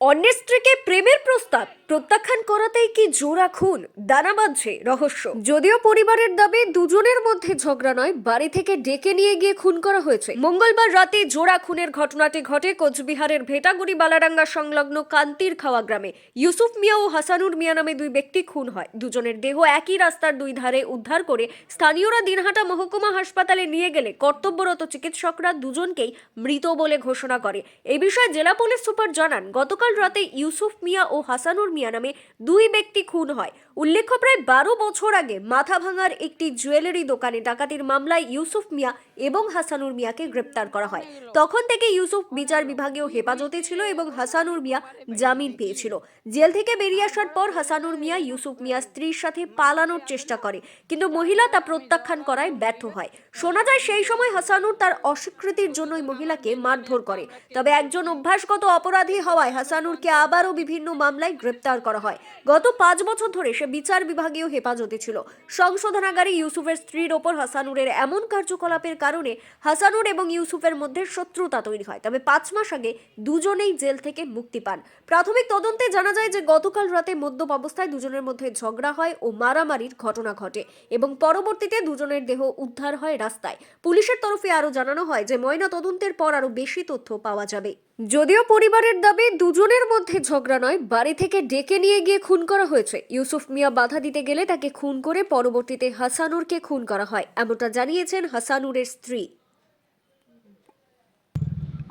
অন্যের স্ত্রীকে প্রেমের প্রস্তাব প্রত্যাখ্যান করাতেই কি জোড়া খুন? দানা বাঁধছে রহস্য। যদিও পরিবারের দাবি দুজনের মধ্যে ঝগড়া নয়, বাড়ি থেকে ডেকে নিয়ে গিয়ে খুন করা হয়েছে। মঙ্গলবার রাতে জোড়া খুনের ঘটনাটি ঘটে কোচবিহারের ভেটাগুড়ি বালাডাঙ্গা সংলগ্ন কান্তির খাওয়া গ্রামে। ইউসুফ মিয়া ও হাসানুর মিয়া নামে দুই ব্যক্তি খুন হয়। দুজনের দেহ একই রাস্তার দুই ধারে উদ্ধার করে স্থানীয়রা দিনহাটা মহকুমা হাসপাতালে নিয়ে গেলে কর্তব্যরত চিকিৎসকরা দুজনকেই মৃত বলে ঘোষণা করে। এ বিষয়ে জেলা পুলিশ সুপার জানান, গতকাল রাতে ইউসুফ মিয়া ও হাসানুর মিয়া নামে দুই ব্যক্তি খুন হয়। উল্লেখ্য, প্রায় বারো বছর আগে মাথা ভাঙার একটি জুয়েলারি দোকানে ডাকাতির মামলায় ইউসুফ মিয়া এবং হাসানুর মিয়াকে গ্রেপ্তার করা হয়। তখন থেকে ইউসুফ বিচার বিভাগীয় হেফাজতে ছিল এবং হাসানুর মিয়া জামিন পেয়েছিল। জেল থেকে বেরিয়ে আসার পর হাসানুর মিয়া ইউসুফ মিয়া স্ত্রীর সাথে পালানোর চেষ্টা করে, কিন্তু মহিলা তা প্রত্যাখ্যান করায় ব্যর্থ হয়। শোনা যায়, সেই সময় হাসানুর তার অস্বীকৃতির জন্যই মহিলাকে মারধর করে। তবে একজন অভ্যাসগত অপরাধী হওয়ায় হাসানুরকে আবারও বিভিন্ন মামলায় গ্রেপ্তার করা হয়। গত পাঁচ বছর ধরে সে বিচার বিভাগীয় হেফাজতে ছিল। সংশোধনাগারে ইউসুফের স্ত্রীর ওপর হাসানুরের এমন কার্যকলাপের কারণে হাসানুর এবং ইউসুফের মধ্যে শত্রুতা তৈরি হয়। তবে পাঁচ মাস আগে দুজনেই জেল থেকে মুক্তি পান। প্রাথমিক তদন্তে জানা যায় যে গতকাল রাতে মদ্যপ অবস্থায় দুজনের মধ্যে ঝগড়া হয় ও মারামারির ঘটনা ঘটে এবং পরবর্তীতে দুজনের দেহ উদ্ধার হয় রাস্তায়। পুলিশের তরফে আরও জানানো হয় যে ময়না তদন্তের পর আরও বেশি তথ্য পাওয়া যাবে। যদিও পরিবারের দাবি দুজনের মধ্যে ঝগড়া নয়, বাড়ি থেকে ডেকে নিয়ে গিয়ে খুন করা হয়েছে। ইউসুফ মিয়া বাধা দিতে গেলে তাকে খুন করে পরবর্তীতে হাসানুরকে খুন করা হয়, এমনটা জানিয়েছেন হাসানুরের স্ত্রী।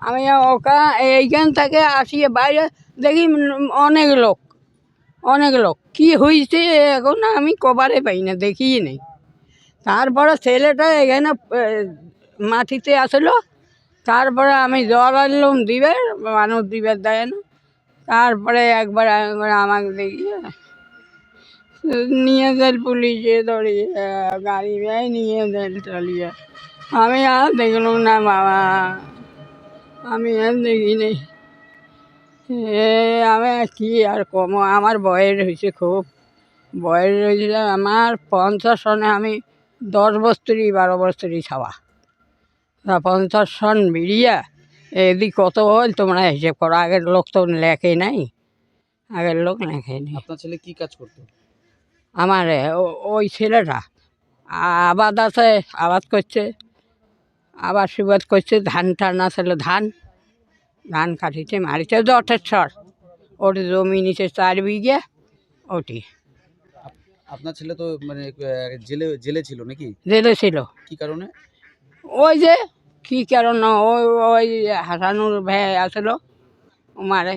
আমি ওকা, এইখান থেকে আসিয়ে বাইরে দেখি অনেক লোক অনেক লোক। কি হয়েছে এখন আমি কবারে পাই না, দেখিই নেই। তারপরে ছেলেটা এখানে মাটিতে আসলো তারপরে আমি জল আনলাম দিবে মানুষ দিবে দেয় না। তারপরে একবার একবার আমাকে দেখিয়ে নিয়ে গেল পুলিশে ধরিয়ে, গাড়ি বেয়ে নিয়ে গেল চালিয়ে। আমি আর দেখলাম না বাবা, আমি আর দেখিনি। এ, আমি কি আর কম আমার বয়স হয়েছে খুব। বয়স হয়েছিল আমার পঞ্চাশ সনে আমি দশ বছরই, বারো বছরই ছাওয়া। তা পঞ্চাশ সন বেরিয়ে এদিক কত হল তোমরা হিসেব করো আগের লোক তো লেখে নাই আগের লোক লেখে নাই। আপনার ছেলে কি কাজ করতো? আমার ওই ছেলেটা আবাদ আছে আবাদ করছে আবার সুবাদ করছে ধান টান আসলে ধান ধান কাটিছে মারিছে দশের ছর ওর জমি নিচে চার বিঘে ওটি। আপনার ছেলে তো মানে জেলে জেলে ছিল নাকি? জেলে ছিল। কি কারণে? ওই যে কী কারণ? ওই ওই হাসানুর ভাই আসলো। মারে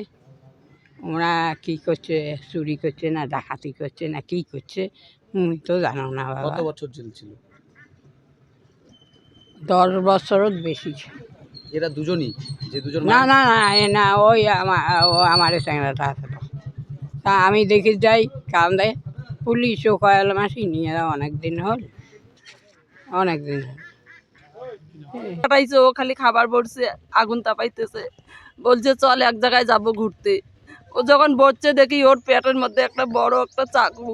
ওরা কী করছে? চুরি করছে না ডাকাতি করছে না কী করছে? তুমি তো জানো না কত বছর জেল ছিল? দশ বছরও বেশি। এরা দুজনই? যে দুজন না না না এ না ওই আমার ও আমার চ্যাংরাটা আছে তা আমি দেখি যাই কারণ কান্দে। পুলিশও কয়াল মাসি নিয়ে অনেক দিন হল। অনেক দিন হল। কাটাইছে ও খালি খাবার পড়ছে আগুন তাপাইতেছে বলছে, চল এক জায়গায় যাব ঘুরতে। ও যখন বসছে, দেখি ওর পেটের মধ্যে একটা বড় একটা চাকু।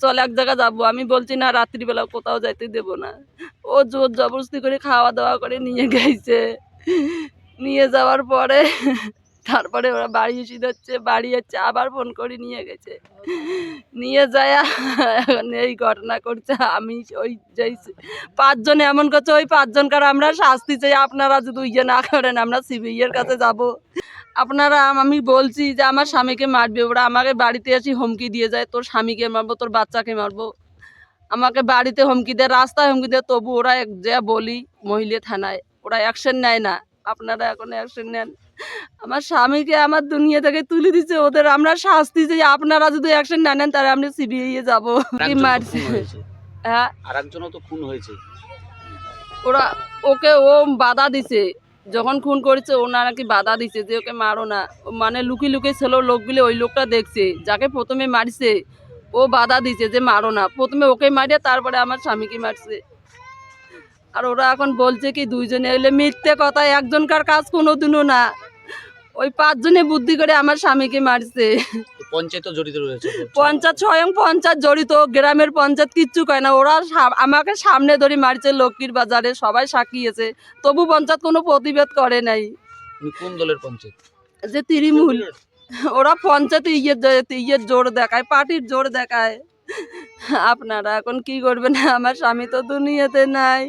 চল এক জায়গায় যাব। আমি বলছি, না, রাত্রিবেলা কোথাও যাইতে দেব না। ও জোর জবরদস্তি করে খাওয়া দাওয়া করে নিয়ে গেছে। নিয়ে যাওয়ার পরে তারপরে ওরা বাড়ি এসে যাচ্ছে বাড়ি যাচ্ছে, আবার ফোন করে নিয়ে গেছে। নিয়ে যায়, এখন এই ঘটনা করছে, আমি ওই যেই পাঁচজন এমন করছে, ওই পাঁচজনকার আমরা শাস্তি চাই, আপনারা যদি ইয়ে না করেন, আমরা সিবিআইয়ের কাছে যাব। আপনারা আমি বলছি যে আমার স্বামীকে মারবে, ওরা আমাকে বাড়িতে এসে হুমকি দিয়ে যায়, তোর স্বামীকে মারবো, তোর বাচ্চাকে মারবো। আমাকে বাড়িতে হুমকি দেয়, রাস্তায় হুমকি দেয়, তবু ওরা যা বলি, মহিলা থানায়, ওরা অ্যাকশন নেয় না। আপনারা এখন অ্যাকশন নেন। আমার স্বামীকে আমার দুনিয়া থেকে তুলে দিচ্ছে ওদের আমরা শাস্তি চাই। আপনারা যদি অ্যাকশন না নেন তাহলে আমরা সিবিআই যাব। হ্যাঁ? আর একজনও তো খুন হয়েছে। ওরা ওকে ও বাধা দিছে। যখন খুন করেছে ওনা নাকি বাধা দিছে যে ওকে মারো না। মানে লুকি লুকি ছিল লোকগুলো ওই লোকটা দেখছে যাকে প্রথমে মারছে ও বাধা দিছে যে মারো না। প্রথমে ওকে মারিয়ে তারপরে আমার স্বামীকে মারছে। আর ওরা এখন বলছে কি দুইজনে এলে মিথ্যে কথা একজনকার কাজ কোনো দিনও না। ওই পাঁচজনে বুদ্ধি করে আমার স্বামীকে মারছে। পঞ্চায়েত জড়িত রয়েছে। পঞ্চায়েত স্বয়ং পঞ্চায়েত জড়িত গ্রামের পঞ্চায়েত কিচ্ছু কয় না। ওরা আমাকে সামনে ধরে মারছে লক্ষ্মীর বাজারে সবাই সাকিয়েছে। তবু পঞ্চায়েত কোনো প্রতিবাদ করে নাই। কোন দলের পঞ্চায়েত? যে তৃণমূল। ওরা পঞ্চায়েতে ইয়ের ইয়ের জোর দেখায় পার্টির জোর দেখায়। আপনারা এখন কি করবেন? আমার স্বামী তো দুনিয়াতে নাই।